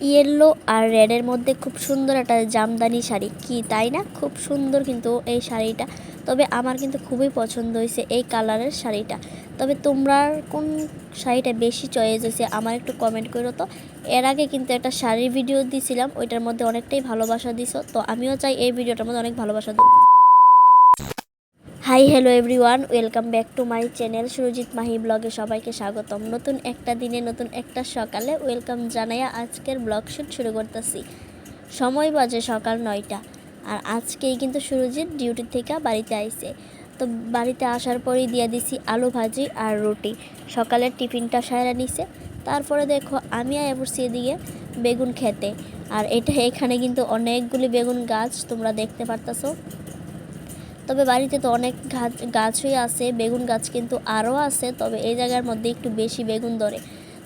Yellow আর রেডের মধ্যে খুব সুন্দর একটা জামদানি শাড়ি। কি, তাই না? খুব সুন্দর কিন্তু এই শাড়িটা। তবে আমার কিন্তু খুবই পছন্দ হয়েছে এই কালারের শাড়িটা। তবে তোমরা কোন শাড়িটা বেশি চয়েস হয়েছে আমার একটু কমেন্ট করো তো। এর আগে কিন্তু একটা শাড়ির ভিডিও দিয়েছিলাম ওইটার মধ্যে অনেকটাই ভালোবাসা দিছো। তো আমিও চাই এই ভিডিওটার মধ্যে অনেক ভালোবাসা দিই hi hello everyone welcome back to my channel Surajit Mahi ব্লগে সবাইকে স্বাগতম। নতুন একটা দিনে, নতুন একটা সকালে ওয়েলকাম জানাইয়া আজকের ব্লগ শুট শুরু করতেছি। সময় বাজে সকাল নয়টা, আর আজকেই কিন্তু সুরজিৎ ডিউটি থেকে বাড়িতে আইছে। তো বাড়িতে আসার পরেই দিয়ে দিছি আলু ভাজি আর রুটি। সকালের টিফিনটা সারা নিছে। তারপরে দেখো, আমি আয়া পড়ছি এদিকে বেগুন খেতে। আর এটা এখানে কিন্তু অনেকগুলি বেগুন গাছ তোমরা দেখতে পারতাছো। তবে বাড়িতে তো অনেক গাছ গাছই আছে, বেগুন গাছ কিন্তু আরও আছে, তবে এই জায়গার মধ্যে একটু বেশি বেগুন ধরে।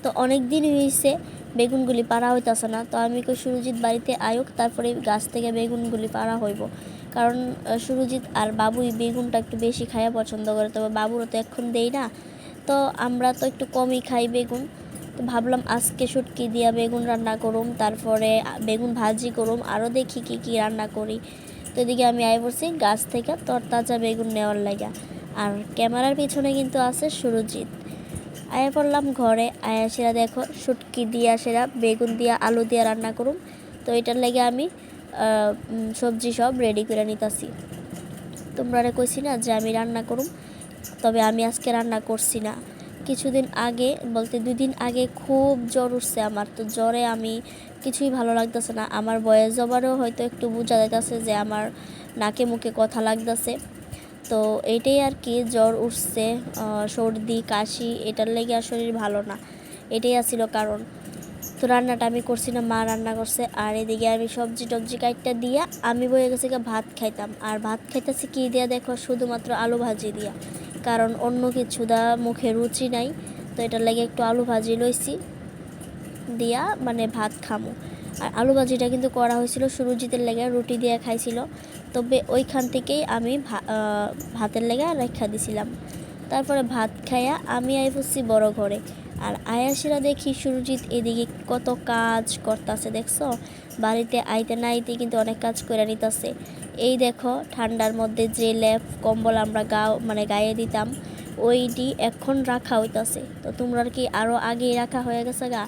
তো অনেক দিন হয়েছে বেগুনগুলি পাড়া হইতেছে না, তো আমি কই সুরজিৎ বাড়িতে আয়ুক, তারপরে গাছ থেকে বেগুনগুলি পাড়া হইব। কারণ সুরজিৎ আর বাবুই বেগুনটা একটু বেশি খাইয়া পছন্দ করে, তবে বাবুরও তো এখন দেই না। তো আমরা তো একটু কমই খাই বেগুন। তো ভাবলাম আজকে শুটকি দিয়া বেগুন রান্না করুম, তারপরে বেগুন ভাজি করুম, আরও দেখি কি কি রান্না করি। তো এদিকে আমি আয় পড়ছি, গাছ থেকে তরতাজা বেগুন নেওয়ার লাগা। আর ক্যামেরার পিছনে কিন্তু আছে সুরজিৎ। আয়া পড়লাম ঘরে, আয়া সেরা দেখো, শুটকি দিয়া সেরা, বেগুন দিয়া আলু দিয়া রান্না করুম। তো এটার লাগে আমি সবজি সব রেডি করে নিতাছি। তোমরা কইছি না যে আমি রান্না করুম, তবে আমি আজকে রান্না করছি না। কিছুদিন আগে, বলতে দুই দিন আগে খুব জ্বর উঠছে আমার। তো জ্বরে আমি কিছুই ভালো লাগতেছে না। আমার বয়স জবারও হয়তো একটু বোঝা যাইতেছে যে আমার নাকে মুখে কথা লাগতেছে। তো এটাই আর কি, জ্বর উঠছে সর্দি, কাশি, এটার লেগে আর শরীর ভালো না। এটাই আসছিল কারণ। তো রান্নাটা আমি করছি না, মা রান্না করছে। আর এদিকে আমি সবজি টবজি কাইটটা দিয়া আমি বয়ে গেছি ভাত খাইতাম। আর ভাত খাইতেছি কি দিয়া দেখো? শুধুমাত্র আলু ভাজি দিয়া। কারণ অন্য কিছু দা মুখে রুচি নাই, তো এটার লাগে একটু আলু ভাজি লইছি, দিয়া মানে ভাত খামু। আর আলু ভাজিটা কিন্তু করা হয়েছিল, সুরজিতের লেগে রুটি দিয়ে খাইছিল, তবে ওইখান থেকেই আমি ভাতের লেগে রেখা দিছিলাম। তারপরে ভাত খাইয়া আমি আই বড় ঘরে। আর আয়াসিরা দেখি সুরজিৎ এদিকে কত কাজ করতেছে, দেখছ? বাড়িতে আইতে না আইতে কিন্তু অনেক কাজ করে নিতেছে। এই দেখো, ঠান্ডার মধ্যে যে ল্যাপ কম্বল আমরা গাও মানে গায়ে দিতাম, ওইটি এখন রাখা হইতাছে। তো তোমরা কি আরও আগে রাখা হয়ে গেছে গা?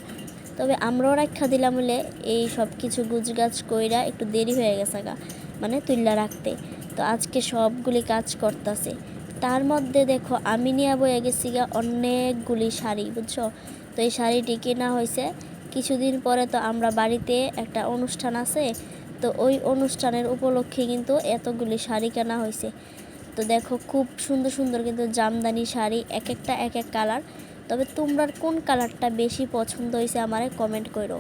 তবে আমরাও রাখা দিলাম বলে এই সব কিছু গুজগাছ কইরা একটু দেরি হয়ে গেছে গা মানে তুল্লা রাখতে। তো আজকে সবগুলি কাজ করতেছে। তার মধ্যে দেখো, আমি নিয়ে বয়ে গেছি গা অনেকগুলি শাড়ি, বুঝছ? তো এই শাড়িটি কেনা হয়েছে। কিছুদিন পরে তো আমরা বাড়িতে একটা অনুষ্ঠান আছে। তো ওই অনুষ্ঠানের উপলক্ষে কিন্তু এতগুলি শাড়ি কেনা হয়েছে। তো দেখো, খুব সুন্দর সুন্দর কিন্তু জামদানি শাড়ি এক একটা এক এক কালার। তবে তোমরা কোন কালারটা বেশি পছন্দ হয়েছে আমারে কমেন্ট করো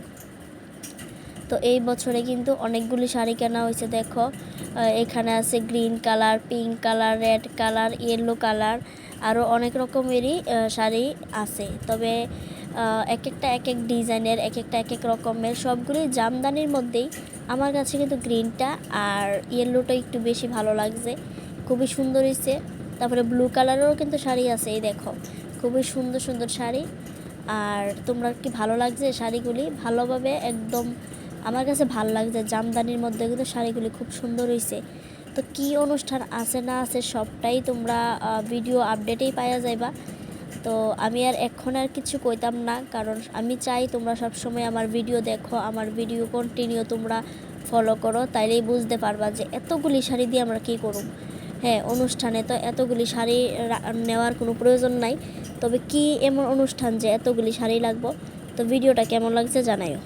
তো এই বছরে কিন্তু অনেকগুলি শাড়ি কেনা হয়েছে, দেখো। এখানে আছে green colour, pink colour, red colour, yellow colour আরও অনেক রকমেরই শাড়ি আছে। তবে এক একটা এক এক ডিজাইনের এক একটা এক এক রকমের, সবগুলি জামদানির মধ্যেই আমার কাছে কিন্তু গ্রিনটা আর ইয়েলোটা একটু বেশি ভালো লাগছে। খুবই সুন্দর হয়েছে। তারপরে ব্লু কালারেরও কিন্তু শাড়ি আছে, এই দেখো। খুবই সুন্দর সুন্দর শাড়ি। আর তোমরা কি ভালো লাগছে শাড়িগুলি? ভালোভাবে একদম আমার কাছে ভালো লাগছে, জামদানির মধ্যে কিন্তু শাড়িগুলি খুব সুন্দর হয়েছে তো কি অনুষ্ঠান আছে না আছে সবটাই তোমরা ভিডিও আপডেটেই পাওয়া যাইবা। তো আমি আর এখন আর কিছু কইতাম না, কারণ আমি চাই তোমরা সব সময় আমার ভিডিও দেখো, আমার ভিডিও কন্টিনিউ তোমরা ফলো করো, তাইলেই বুঝতে পারবা যে এতগুলি শাড়ি দিয়ে আমরা কী করুম। হ্যাঁ অনুষ্ঠানে তো এতগুলি শাড়ি নেওয়ার কোনো প্রয়োজন নাই। তবে কি এমন অনুষ্ঠান যে এতগুলি শাড়ি লাগবো? তো ভিডিওটা কেমন লাগছে জানাইও।